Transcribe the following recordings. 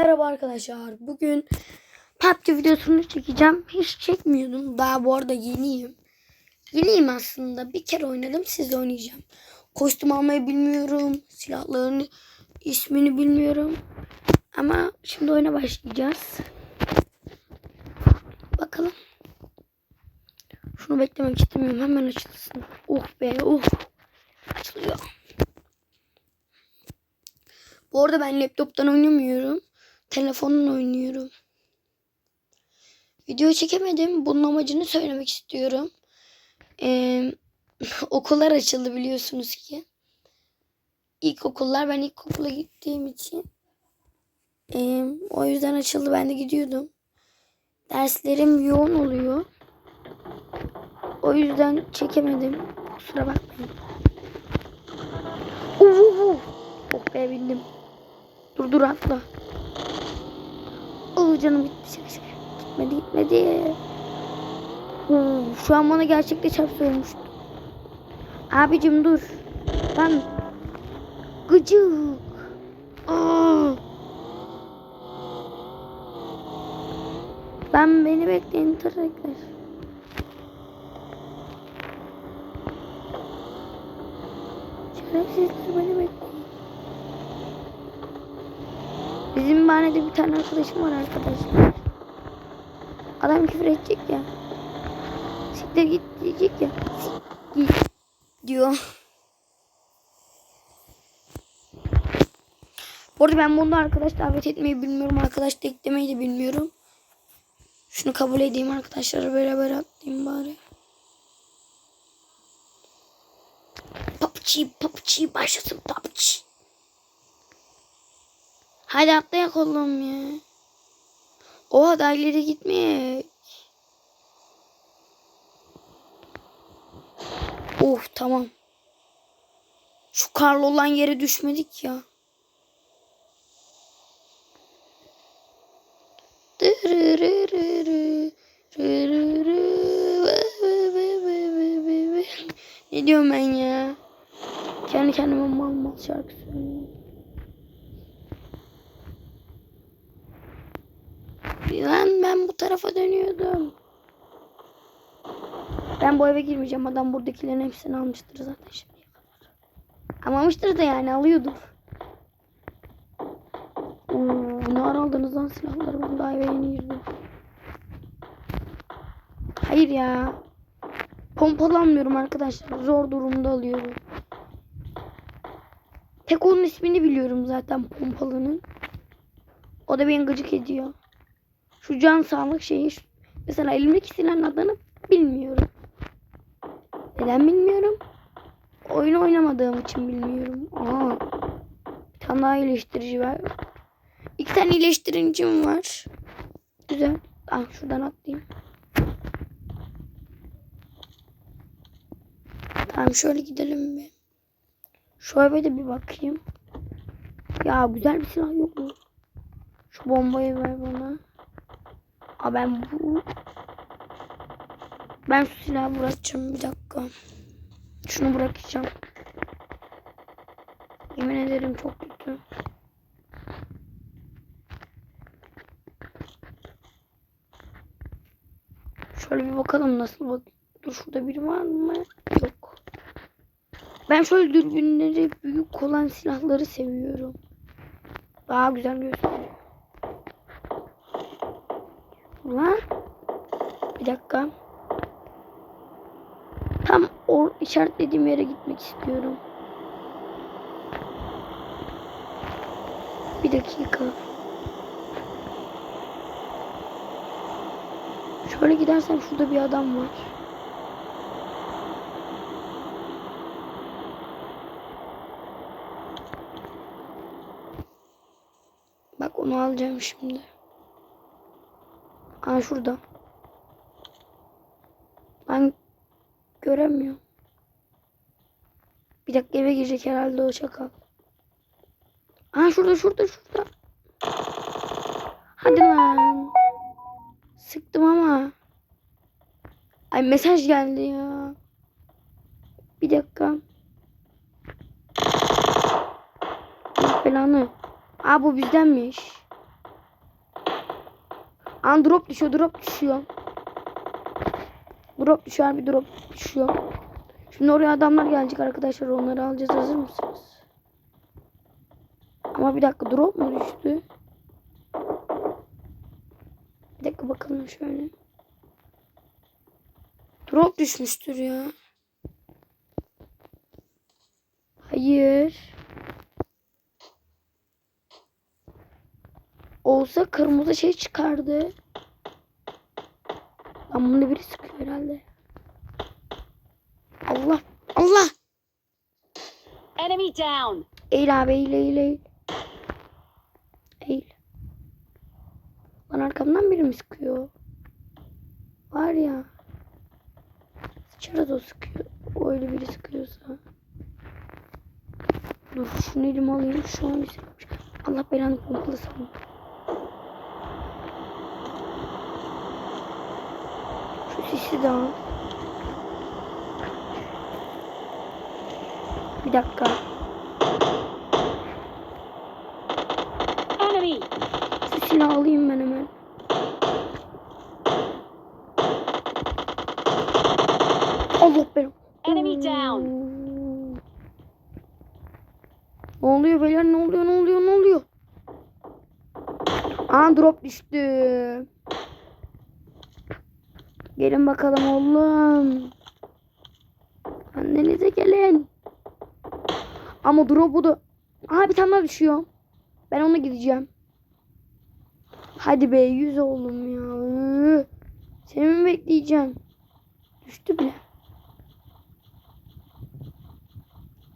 Merhaba arkadaşlar. Bugün PUBG videosunu çekeceğim. Hiç çekmiyordum. Daha bu arada yeniyim. Yeniyim aslında. Bir kere oynadım. Sizle oynayacağım. Kostüm almayı bilmiyorum. Silahların ismini bilmiyorum. Ama şimdi oyuna başlayacağız. Bakalım. Şunu beklemek istemiyorum. Hemen açılsın. Oh be oh. Açılıyor. Bu arada ben laptoptan oynamıyorum. Telefonla oynuyorum. Video çekemedim. Bunun amacını söylemek istiyorum. Ee, okullar açıldı biliyorsunuz ki. İlkokullar ben ilkokula gittiğim için ee, o yüzden açıldı. Ben de gidiyordum. Derslerim yoğun oluyor. O yüzden çekemedim. Kusura bakmayın. Uhu. Oh be bindim. Dur dur atla. Oh canım gitti şaka şaka. Gitmedi gitmedi. Oo, şu an bana gerçekte çarptı olmuştu. Abicim dur. Ben gıcık. Aa. Ben beni bekleyin tırnaklar. Şerefsizler beni bekleyin. Bizim bahanede bir tane arkadaşım var arkadaşlar. Adam küfür edecek ya. Siktir git diyecek ya. Sik git diyor. Bu arada ben bunu arkadaş davet etmeyi bilmiyorum. Arkadaş da eklemeyi de bilmiyorum. Şunu kabul edeyim arkadaşlar. Beraber atlayayım bari. PUBG, PUBG başlasın PUBG. Hadi atlayak oğlum ya. Oha daha ileri gitmeyek. Oh tamam. Şu karlı olan yere düşmedik ya. Ne diyorum ben ya? Kendi kendime mal mal şarkı söylüyorum. Lan ben bu tarafa dönüyordum. Ben bu eve girmeyeceğim. Adam buradakilerin hepsini almıştır zaten şimdiye kadar. Ama almıştır da yani alıyordur. Oo, ne ara aldınız lan silahları? Ben daha eve yeni girdim. Hayır ya. Pompalanmıyorum arkadaşlar. Zor durumda alıyorum. Tek onun ismini biliyorum zaten pompalının. O da beni gıcık ediyor. Şu can sağlık şeyi. Mesela elimdeki silahın adını bilmiyorum. Neden bilmiyorum? Oyun oynamadığım için bilmiyorum. Aa, bir tane daha iyileştirici var. İki tane iyileştiricim var. Güzel. Ah şuradan atlayayım. Tamam şöyle gidelim bir. Şu eve de bir bakayım. Ya güzel bir silah yok mu? Şu bombayı ver bana. Aa ben bu ben şu silahı bırakacağım bir dakika. Şunu bırakacağım. Yemin ederim çok kötü. Şöyle bir bakalım nasıl bak. Dur şurada biri var mı? Yok. Ben şöyle dürbünleri büyük olan silahları seviyorum. Daha güzel gösteriyor. Ulan. Bir dakika. Tam o işaretlediğim yere gitmek istiyorum. Bir dakika. Şöyle gidersem şurada bir adam var. Bak onu alacağım şimdi. Aa şurada. Ben göremiyorum. Bir dakika eve girecek herhalde o çakal. Aa şurada şurada şurada. Hadi lan. Sıktım ama. Ay mesaj geldi ya. Bir dakika. Belanı. Aa bu bizdenmiş. An drop düşüyor drop düşüyor. Drop düşüyor bir drop düşüyor. Şimdi oraya adamlar gelecek arkadaşlar onları alacağız hazır mısınız? Ama bir dakika drop mu düştü? Bir dakika bakalım şöyle. Drop düşmüştür ya. Hayır. Olsa kırmızı şey çıkardı. Lan bunu biri sıkıyor herhalde. Allah. Allah. Enemy down. Eğil abi eğil eğil eğil. Eğil. Lan arkamdan biri mi sıkıyor? Var ya. Sıçarız o sıkıyor. O öyle biri sıkıyorsa. Dur şunu elime alayım. Şu an bir. Allah belanı pompalı Şu sisi de al. Bir dakika. Silahı alayım ben hemen. Allah benim. Enemy down. Ne oluyor beyler ne oluyor ne oluyor ne oluyor? Aa drop düştü. Gelin bakalım oğlum. Annenize gelin. Ama drop'u da... Aa bir tane düşüyor. Ben ona gideceğim. Hadi be yüz oğlum ya. Seni mi bekleyeceğim? Düştü bile.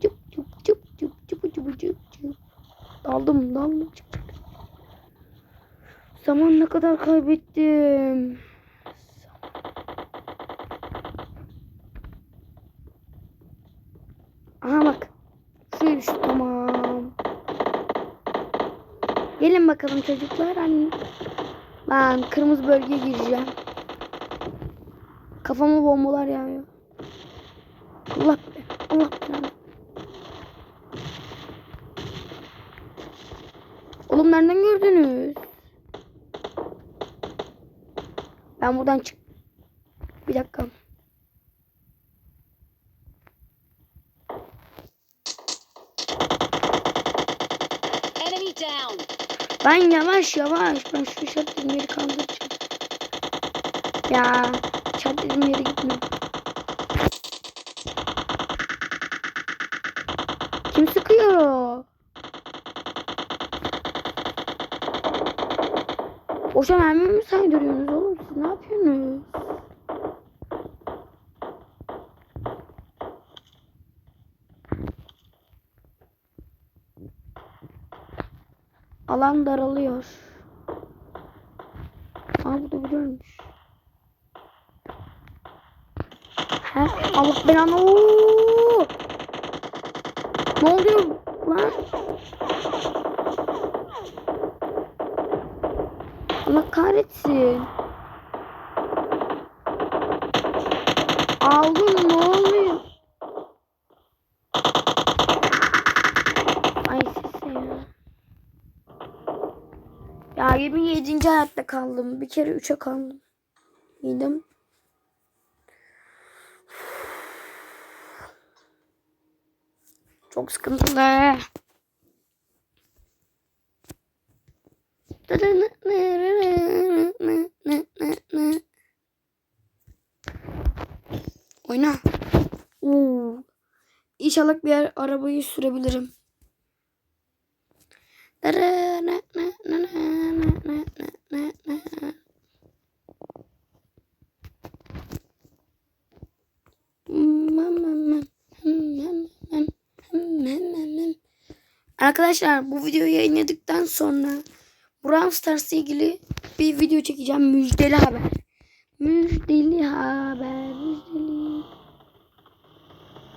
Cıp cıp cıp cıp cıp cıp cıp cıp. Daldım daldım. Çık. Zaman ne kadar kaybettim. Aha bak. Şuraya düştü tamam. Gelin bakalım çocuklar. Hani... Ben kırmızı bölgeye gireceğim. Kafama bombalar yağıyor. Allah be. Allah be. Oğlum nereden gördünüz? Ben buradan çık. Bir dakika. Enemy down. Ben yavaş yavaş. Ben şu işaretlediğim yeri kaldıracağım. Ya işaretlediğim yere gitmiyor. Kim sıkıyor? Boşa mermi mi saydırıyorsunuz oğlum siz ne yapıyorsunuz? Alan daralıyor. Aa bu da biliyormuş. He, Allah belanı. Ne oluyor lan? Allah kahretsin. Oğlum ne oluyor? 27. hayatta kaldım. Bir kere 3'e kaldım. Yedim. Çok sıkıntılı. Oyna. Oo. İnşallah bir yer arabayı sürebilirim. Arkadaşlar bu videoyu yayınladıktan sonra Brawl Stars'la ilgili bir video çekeceğim. Müjdeli haber. Müjdeli haber. Müjdeli.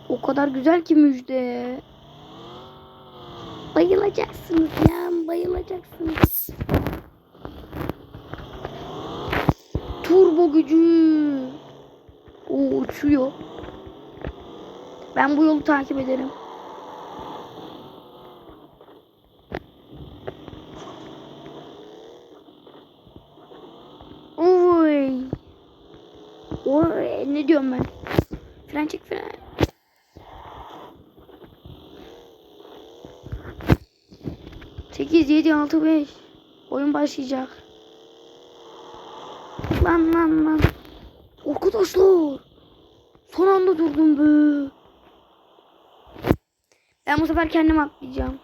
O kadar güzel ki müjde. Bayılacaksınız ya. Bayılacaksınız. Turbo gücü. O uçuyor. Ben bu yolu takip ederim. Diyorum ben? Fren çek fren. Sekiz, yedi, altı, beş. Oyun başlayacak. Lan lan lan. Arkadaşlar. Son anda durdum be. Ben bu sefer kendim atlayacağım.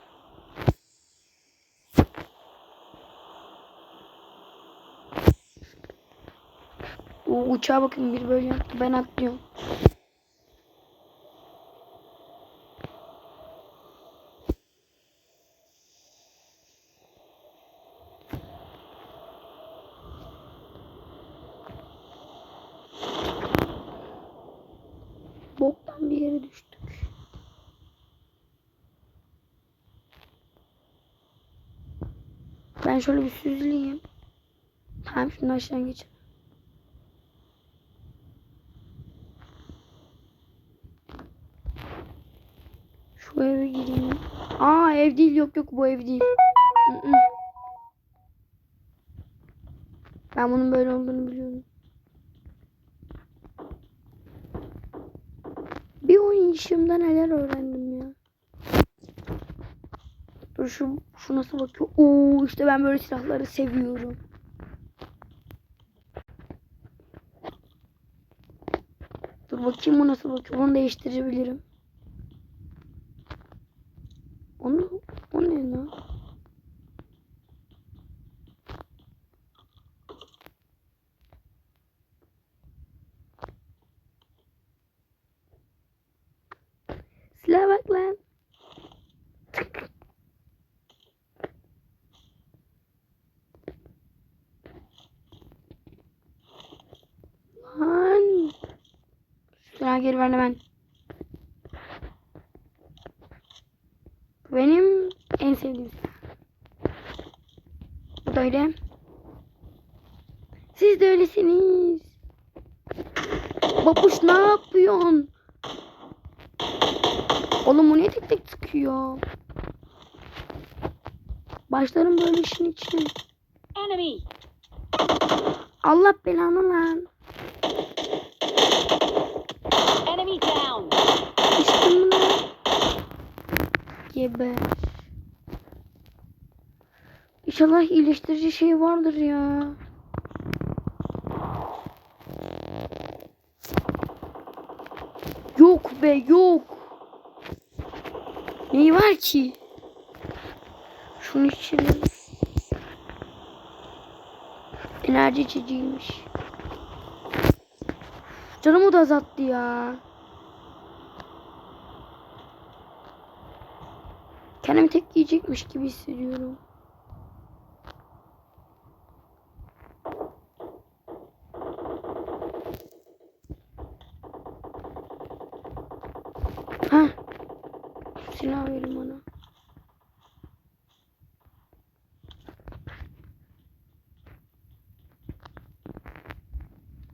O uçağa bakın bir böyle. Ben atlıyorum. Boktan bir yere düştük. Ben şöyle bir süzüleyim. Tamam şimdi aşağı geçelim. Şu eve gireyim. Aa ev değil yok yok bu ev değil. Ben bunun böyle olduğunu biliyorum. Bir oynayışımda neler öğrendim ya. Dur şu, şu nasıl bakıyor. Oo işte ben böyle silahları seviyorum. Dur bakayım bu nasıl bakıyor. Bunu değiştirebilirim. Onu, o ne lan? Silah bak lan. Lan. Silah geri ver hemen. Benim en sevdiğim silah. Bu da öyle. Siz de öylesiniz. Babuş ne yapıyorsun? Oğlum bu niye tek tek sıkıyor? Başlarım böyle işin içine. Enemy! Allah belanı lan. Enemy down! Mü lan? Geber. İnşallah iyileştirici şey vardır ya. Yok be yok. Neyi var ki? Şunun içine. Enerji içiciymiş. Canımı da azalttı ya. Kendimi tek yiyecekmiş gibi hissediyorum. Ha. Silah verin bana.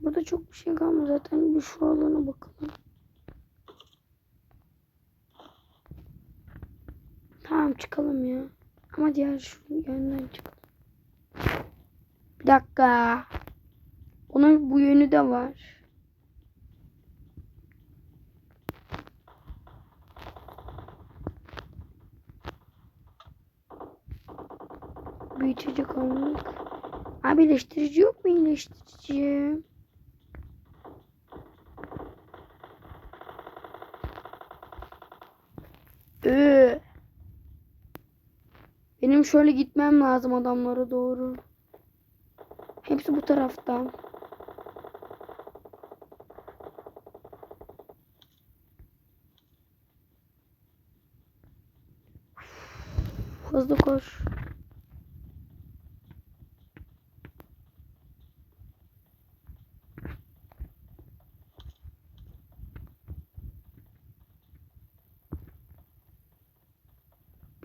Burada çok bir şey kalmadı zaten. Bir şu alana bakalım. Tamam çıkalım ya. Ama diğer şu yönden çıkalım. Bir dakika. Onun bu yönü de var. Büyütücü kalmak. Abi iyileştirici yok mu iyileştirici? Ee. Benim şöyle gitmem lazım adamlara doğru. Hepsi bu taraftan. Hızlı koş.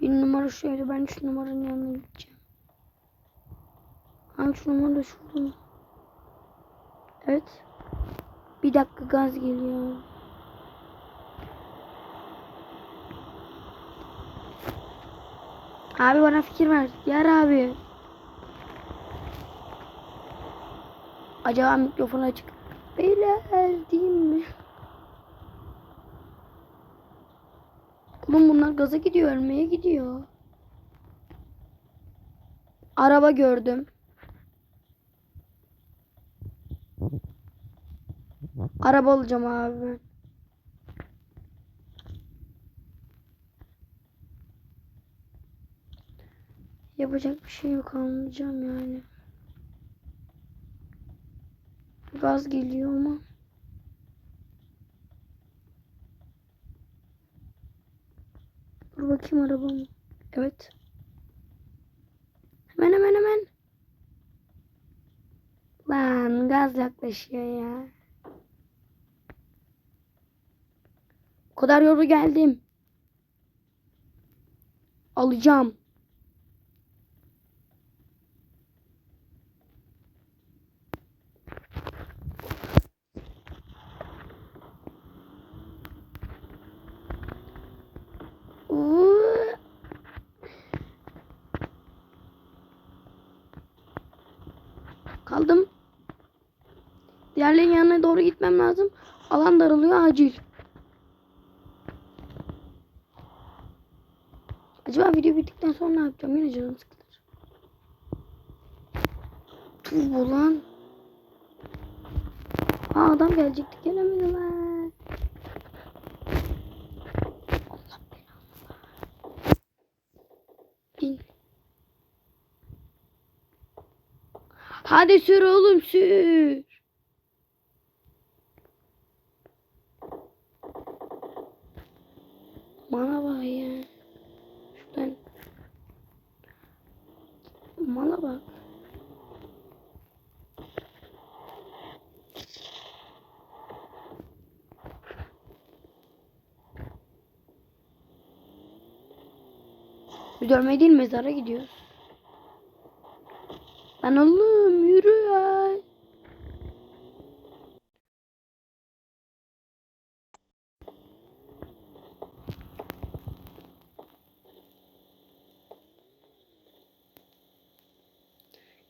Bir numara şöyle ben üç numaranın yanına gideceğim. Ha üç numara da şurada. Evet. Bir dakika gaz geliyor. Abi bana fikir ver. Yer abi. Acaba mikrofon açık. Beyler diyeyim mi? Oğlum bunlar gaza gidiyor, ölmeye gidiyor. Araba gördüm. Araba alacağım abi. Yapacak bir şey yok almayacağım yani. Gaz geliyor ama. Dur bakayım arabam. Evet. Hemen hemen hemen. Lan gaz yaklaşıyor ya. O kadar yolu geldim. Alacağım. Kaldım. Diğerlerin yanına doğru gitmem lazım. Alan daralıyor acil. Acaba video bittikten sonra ne yapacağım? Yine canım sıkılır. Turbo lan. Aa adam gelecekti gelemediler. Allah belanı. İn. Hadi sür oğlum sür. Bana bak ya. Şuradan. Mala bak. Bir dövme değil mezara gidiyoruz. Lan oğlum yürü ya.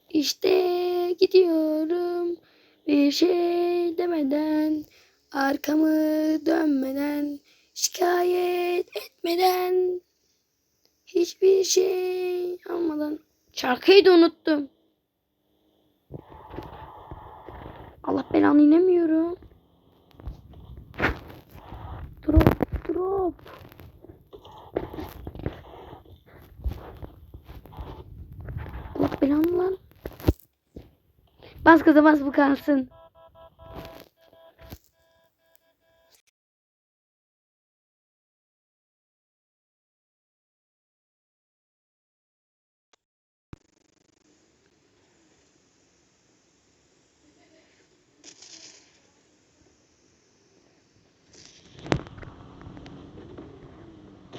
İşte gidiyorum bir şey demeden arkamı dönmeden şikayet etmeden hiçbir şey almadan şarkıyı da unuttum. Belanı inemiyorum. Drop drop. Allah belanı lan. Bas gaza bas bu kalsın.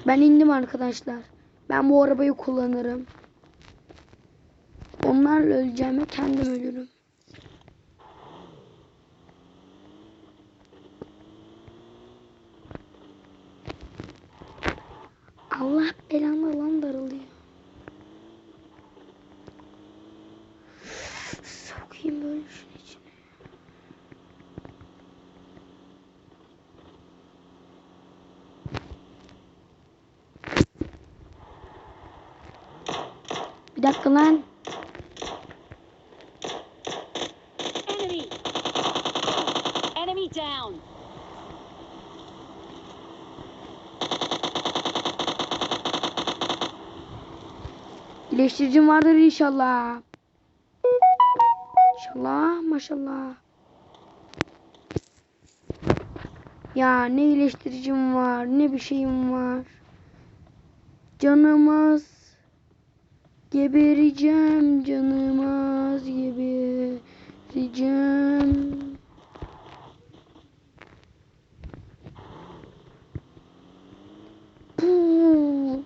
Ben indim arkadaşlar. Ben bu arabayı kullanırım. Onlarla öleceğime kendim ölürüm. Allah belanı lan daralıyor. Sokayım böyle şunun içine. Dakika lan. Enemy! Enemy down! İyileştiricim vardır inşallah. İnşallah maşallah. Ya ne iyileştiricim var ne bir şeyim var. Canımaz. Gebereceğim canımaz gebereceğim. Puh.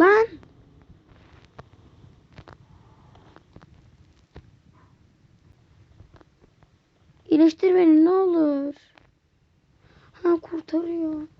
Lan. Beni ne olur. Ha kurtarıyor.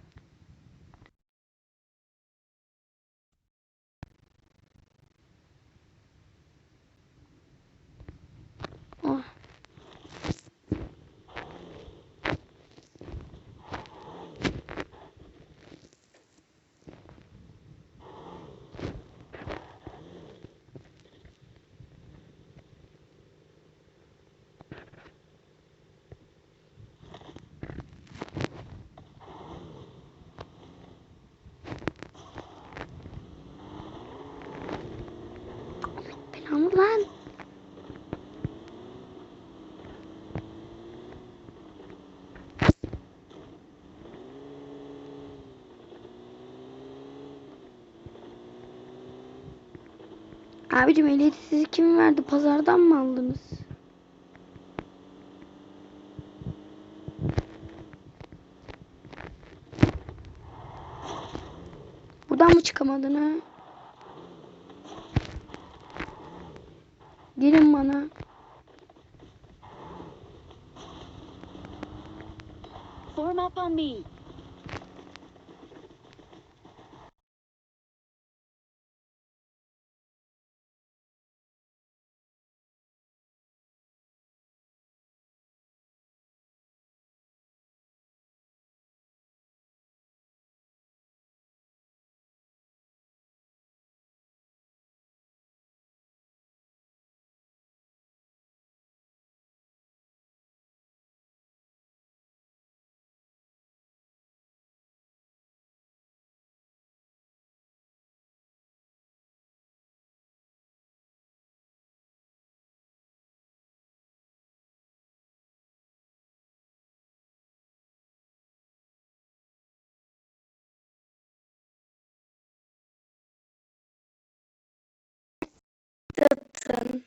Lan. Abicim ehliyeti size kim verdi? Pazardan mı aldınız? Buradan mı çıkamadın ha? Me. Tıttın.